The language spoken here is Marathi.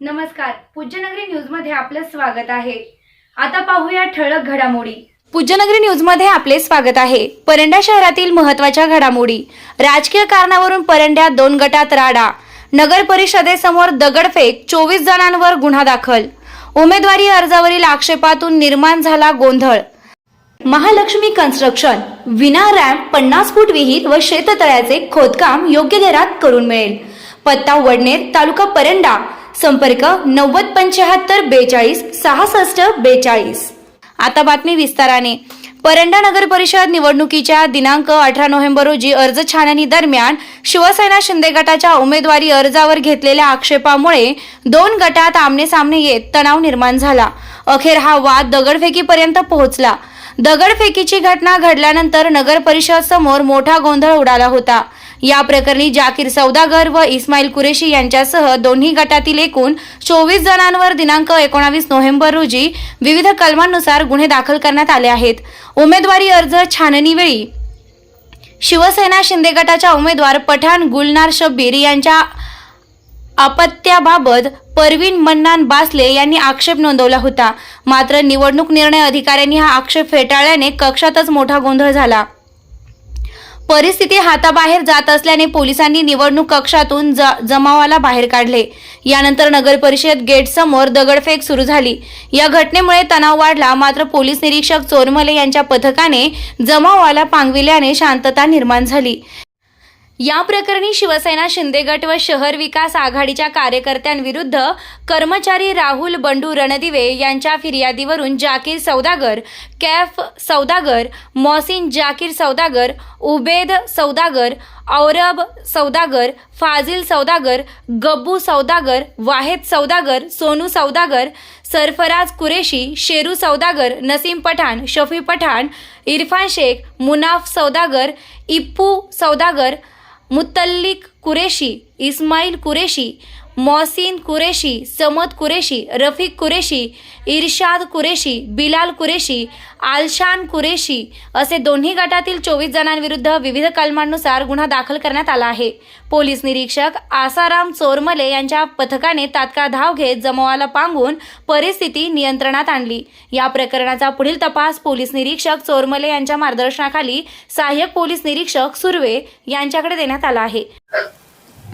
नमस्कार. पूज्यनगरी न्यूजमध्ये आपलं स्वागत आहे. आता पाहूया ठळक घडामोडी. पूज्यनगरी न्यूजमध्ये आपले स्वागत आहे. परंडा शहरातील महत्त्वाच्या घडामोडी. राजकीय कारणावरून परंड्यात दोन गटात राडा. नगर परिषदेसमोर दगडफेक चोवीस जणांवर गुन्हा दाखल. उमेदवारी अर्जावरील आक्षेपातून निर्माण झाला गोंधळ. महालक्ष्मी कन्स्ट्रक्शन विना रॅम्प पन्नास फूट विहीर व शेततळ्याचे खोदकाम योग्य दरात करून मिळेल. पत्ता वडनेर तालुका परंडा संपर्क नव्वद पंच्याहत्तर बेचाळीस सहासष्ट बेचाळीस. आता बातमी विस्ताराने. परंडा नगर परिषद निवडणुकीच्या दिनांक अठरा नोव्हेंबर रोजी अर्ज छाननी दरम्यान शिवसेना शिंदे गटाच्या उमेदवारी अर्जावर घेतलेल्या आक्षेपामुळे दोन गटात आमने सामने येत तणाव निर्माण झाला. अखेर हा वाद दगडफेकीपर्यंत पोहोचला. दगडफेकीची घटना घडल्यानंतर नगर परिषद समोर मोठा गोंधळ उडाला होता. या प्रकरणी जाकीर सौदागर व इस्माईल कुरेशी यांच्यासह दोन्ही गटातील एकूण चोवीस जणांवर दिनांक एकोणावीस नोव्हेंबर रोजी विविध कलमांनुसार गुन्हे दाखल करण्यात आले आहेत. उमेदवारी अर्ज छाननीवेळी शिवसेना शिंदे गटाच्या उमेदवार पठाण गुलनार शब्बीर यांच्या अपत्याबाबत परवीन मन्नान बासले यांनी आक्षेप नोंदवला होता. मात्र निवडणूक निर्णय अधिकाऱ्यांनी हा आक्षेप फेटाळल्याने कक्षातच मोठा गोंधळ झाला. परिस्थिती हाताबाहेर जात असल्याने पोलिसांनी निवडणूक कक्षातून ज- जमावाला बाहेर काढले. यानंतर नगर परिषद गेट समोर दगडफेक सुरू झाली. या घटनेमुळे तणाव वाढला मात्र पोलीस निरीक्षक चोरमले यांच्या पथकाने जमावाला पांगविल्याने शांतता निर्माण झाली. या प्रकरणी शिवसेना शिंदे गट व शहर विकास आघाडीच्या कार्यकर्त्यांविरुद्ध कर्मचारी राहुल बंडू रणदिवे यांच्या फिर्यादीवरून जाकीर सौदागर कैफ सौदागर मोहसिन जाकीर सौदागर उबेद सौदागर औरब सौदागर फाजिल सौदागर गब्बू सौदागर वाहेद सौदागर सोनू सौदागर सरफराज कुरेशी शेरू सौदागर नसीम पठाण शफी पठाण इरफान शेख मुनाफ सौदागर इप्पू सौदागर मुतल्लिक कुरेशी इस्माईल कुरेशी मॉसिन कुरेशी समद कुरेशी रफिक कुरेशी इर्शाद कुरेशी बिलाल कुरेशी आलशान कुरेशी असे दोन्ही गटातील चोवीस जणांविरुद्ध विविध कलमांनुसार गुन्हा दाखल करण्यात आला आहे. पोलीस निरीक्षक आसाराम चोरमले यांच्या पथकाने तात्काळ धाव घेत जमावाला पांगून परिस्थिती नियंत्रणात आणली. या प्रकरणाचा पुढील तपास पोलीस निरीक्षक चोरमले यांच्या मार्गदर्शनाखाली सहाय्यक पोलीस निरीक्षक सुर्वे यांच्याकडे देण्यात आला आहे.